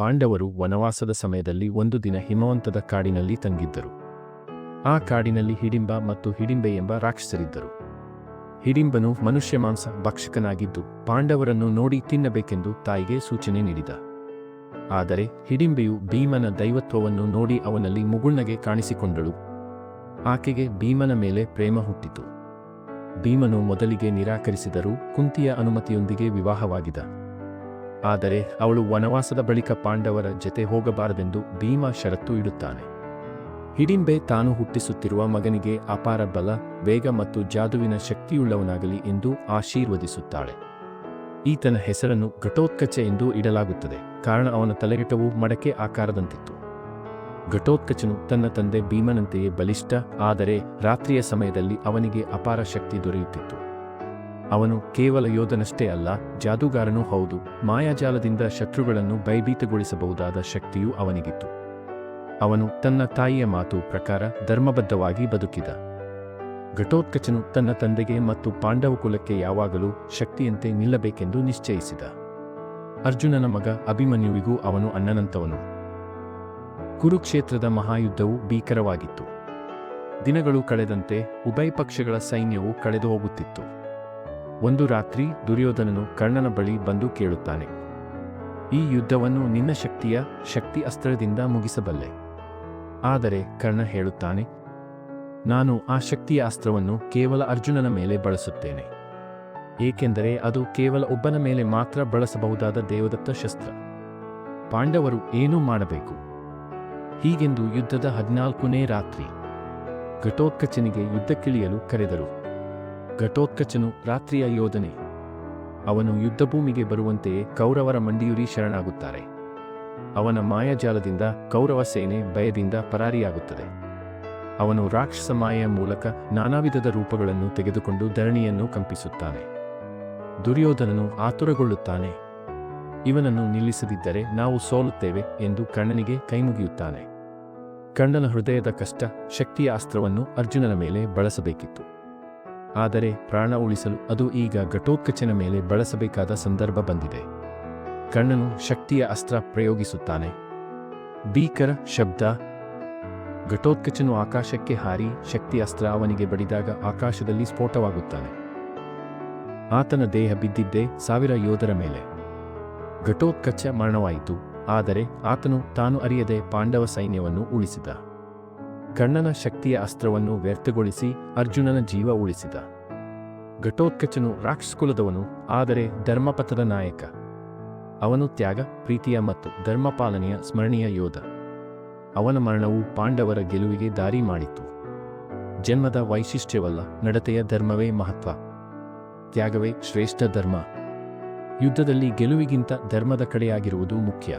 ಪಾಂಡವರು ವನವಾಸದ ಸಮಯದಲ್ಲಿ ಒಂದು ದಿನ ಹಿಮವಂತದ ಕಾಡಿನಲ್ಲಿ ತಂಗಿದ್ದರು. ಆ ಕಾಡಿನಲ್ಲಿ ಹಿಡಿಂಬ ಮತ್ತು ಹಿಡಿಂಬೆ ಎಂಬ ರಾಕ್ಷಸರಿದ್ದರು. ಹಿಡಿಂಬನು ಮನುಷ್ಯ ಮಾಂಸ ಭಕ್ಷಕನಾಗಿದ್ದು ಪಾಂಡವರನ್ನು ನೋಡಿ ತಿನ್ನಬೇಕೆಂದು ತಾಯಿಗೆ ಸೂಚನೆ ನೀಡಿದ. ಆದರೆ ಹಿಡಿಂಬೆಯು ಭೀಮನ ದೈವತ್ವವನ್ನು ನೋಡಿ ಅವನಲ್ಲಿ ಮುಗುಳ್ನಗೆ ಕಾಣಿಸಿಕೊಂಡಳು. ಆಕೆಗೆ ಭೀಮನ ಮೇಲೆ ಪ್ರೇಮ ಹುಟ್ಟಿತು. ಭೀಮನು ಮೊದಲಿಗೆ ನಿರಾಕರಿಸಿದರೂ ಕುಂತಿಯ ಅನುಮತಿಯೊಂದಿಗೆ ವಿವಾಹವಾಗಿದ ಆದರೆ ಅವಳು ವನವಾಸದ ಬಳಿಕ ಪಾಂಡವರ ಜತೆ ಹೋಗಬಾರದೆಂದು ಭೀಮ ಷರತ್ತು ಇಡುತ್ತಾನೆ. ಹಿಡಿಂಬೆ ತಾನು ಹುಟ್ಟಿಸುತ್ತಿರುವ ಮಗನಿಗೆ ಅಪಾರ ಬಲ, ವೇಗ ಮತ್ತು ಜಾದುವಿನ ಶಕ್ತಿಯುಳ್ಳವನಾಗಲಿ ಎಂದು ಆಶೀರ್ವದಿಸುತ್ತಾಳೆ. ಈತನ ಹೆಸರನ್ನು ಘಟೋತ್ಕಚ ಎಂದು ಇಡಲಾಗುತ್ತದೆ, ಕಾರಣ ಅವನ ತಲೆಗೆಟವು ಮಡಕೆ ಆಕಾರದಂತಿತ್ತು. ಘಟೋತ್ಕಚನು ತನ್ನ ತಂದೆ ಭೀಮನಂತೆಯೇ ಬಲಿಷ್ಠ, ಆದರೆ ರಾತ್ರಿಯ ಸಮಯದಲ್ಲಿ ಅವನಿಗೆ ಅಪಾರ ಶಕ್ತಿ ದೊರೆಯುತ್ತಿತ್ತು. ಅವನು ಕೇವಲ ಯೋಧನಷ್ಟೇ ಅಲ್ಲ, ಜಾದೂಗಾರನೂ ಹೌದು. ಮಾಯಾಜಾಲದಿಂದ ಶತ್ರುಗಳನ್ನು ಭಯಭೀತಗೊಳಿಸಬಹುದಾದ ಶಕ್ತಿಯೂ ಅವನಿಗಿತ್ತು. ಅವನು ತನ್ನ ತಾಯಿಯ ಮಾತು ಪ್ರಕಾರ ಧರ್ಮಬದ್ಧವಾಗಿ ಬದುಕಿದ. ಘಟೋತ್ಕಚನು ತನ್ನ ತಂದೆಗೆ ಮತ್ತು ಪಾಂಡವ ಕುಲಕ್ಕೆ ಯಾವಾಗಲೂ ಶಕ್ತಿಯಂತೆ ನಿಲ್ಲಬೇಕೆಂದು ನಿಶ್ಚಯಿಸಿದ. ಅರ್ಜುನನ ಮಗ ಅಭಿಮನ್ಯುವಿಗೂ ಅವನು ಅಣ್ಣನಂತವನು. ಕುರುಕ್ಷೇತ್ರದ ಮಹಾಯುದ್ಧವು ಭೀಕರವಾಗಿತ್ತು. ದಿನಗಳು ಕಳೆದಂತೆ ಉಭಯ ಪಕ್ಷಗಳ ಸೈನ್ಯವು ಕಳೆದು ಹೋಗುತ್ತಿತ್ತು ಒಂದು ರಾತ್ರಿ ದುರ್ಯೋಧನನು ಕರ್ಣನ ಬಳಿ ಬಂದು ಕೇಳುತ್ತಾನೆ, ಈ ಯುದ್ಧವನ್ನು ನಿನ್ನ ಶಕ್ತಿಯ ಶಕ್ತಿ ಅಸ್ತ್ರದಿಂದ ಮುಗಿಸಬಲ್ಲೆ. ಆದರೆ ಕರ್ಣ ಹೇಳುತ್ತಾನೆ, ನಾನು ಆ ಶಕ್ತಿಯ ಅಸ್ತ್ರವನ್ನು ಕೇವಲ ಅರ್ಜುನನ ಮೇಲೆ ಬಳಸುತ್ತೇನೆ, ಏಕೆಂದರೆ ಅದು ಕೇವಲ ಒಬ್ಬನ ಮೇಲೆ ಮಾತ್ರ ಬಳಸಬಹುದಾದ ದೇವದತ್ತ ಶಸ್ತ್ರ. ಪಾಂಡವರು ಏನೂ ಮಾಡಬೇಕು. ಹೀಗೆಂದು ಯುದ್ಧದ ಹದಿನಾಲ್ಕನೇ ರಾತ್ರಿ ಘಟೋತ್ಕಚನಿಗೆ ಯುದ್ಧಕ್ಕಿಳಿಯಲು ಕರೆದರು. ಘಟೋತ್ಕಚನು ರಾತ್ರಿಯ ಯೋಧನೆ. ಅವನು ಯುದ್ಧಭೂಮಿಗೆ ಬರುವಂತೆಯೇ ಕೌರವರ ಮಂಡಿಯುರಿ ಶರಣಾಗುತ್ತಾರೆ. ಅವನ ಮಾಯಾಜಾಲದಿಂದ ಕೌರವ ಸೇನೆ ಭಯದಿಂದ ಪರಾರಿಯಾಗುತ್ತದೆ. ಅವನು ರಾಕ್ಷಸ ಮಾಯೆಯ ಮೂಲಕ ನಾನಾ ವಿಧದ ರೂಪಗಳನ್ನು ತೆಗೆದುಕೊಂಡು ಧರಣಿಯನ್ನು ಕಂಪಿಸುತ್ತಾನೆ. ದುರ್ಯೋಧನನು ಆತುರಗೊಳ್ಳುತ್ತಾನೆ. ಇವನನ್ನು ನಿಲ್ಲಿಸದಿದ್ದರೆ ನಾವು ಸೋಲುತ್ತೇವೆ ಎಂದು ಕಣ್ಣನಿಗೆ ಕೈಮುಗಿಯುತ್ತಾನೆ. ಕಣ್ಣನ ಹೃದಯದ ಕಷ್ಟ, ಶಕ್ತಿಯ ಅಸ್ತ್ರವನ್ನು ಅರ್ಜುನನ ಮೇಲೆ ಬಳಸಬೇಕಿತ್ತು. ಆದರೆ ಪ್ರಾಣ ಉಳಿಸಲು ಅದು ಈಗ ಘಟೋತ್ಕಚನ ಮೇಲೆ ಬಳಸಬೇಕಾದ ಸಂದರ್ಭ ಬಂದಿದೆ. ಕಣ್ಣನು ಶಕ್ತಿಯ ಅಸ್ತ್ರ ಪ್ರಯೋಗಿಸುತ್ತಾನೆ. ಭೀಕರ ಶಬ್ದ. ಘಟೋತ್ಕಚನು ಆಕಾಶಕ್ಕೆ ಹಾರಿ ಶಕ್ತಿ ಅಸ್ತ್ರ ಅವನಿಗೆ ಬಡಿದಾಗ ಆಕಾಶದಲ್ಲಿ ಸ್ಫೋಟವಾಗುತ್ತಾನೆ. ಆತನ ದೇಹ ಬಿದ್ದಿದ್ದೇ ಸಾವಿರ ಯೋಧರ ಮೇಲೆ. ಘಟೋತ್ಕಚ ಮರಣವಾಯಿತು, ಆದರೆ ಆತನು ತಾನು ಅರಿಯದೆ ಪಾಂಡವ ಸೈನ್ಯವನ್ನು ಉಳಿಸಿದ. ಕರ್ಣನ ಶಕ್ತಿಯ ಅಸ್ತ್ರವನ್ನು ವ್ಯರ್ಥಗೊಳಿಸಿ ಅರ್ಜುನನ ಜೀವ ಉಳಿಸಿದ. ಘಟೋತ್ಕಚನು ರಾಕ್ಷಸ್ಕುಲದವನು, ಆದರೆ ಧರ್ಮಪಥದ ನಾಯಕ. ಅವನು ತ್ಯಾಗ, ಪ್ರೀತಿಯ ಮತ್ತು ಧರ್ಮಪಾಲನೆಯ ಸ್ಮರಣೀಯ ಯೋಧ. ಅವನ ಮರಣವು ಪಾಂಡವರ ಗೆಲುವಿಗೆ ದಾರಿ ಮಾಡಿತು. ಜನ್ಮದ ವೈಶಿಷ್ಟ್ಯವಲ್ಲ, ನಡತೆಯ ಧರ್ಮವೇ ಮಹತ್ವ. ತ್ಯಾಗವೇ ಶ್ರೇಷ್ಠ ಧರ್ಮ. ಯುದ್ಧದಲ್ಲಿ ಗೆಲುವಿಗಿಂತ ಧರ್ಮದ ಕಡೆಯಾಗಿರುವುದು ಮುಖ್ಯ.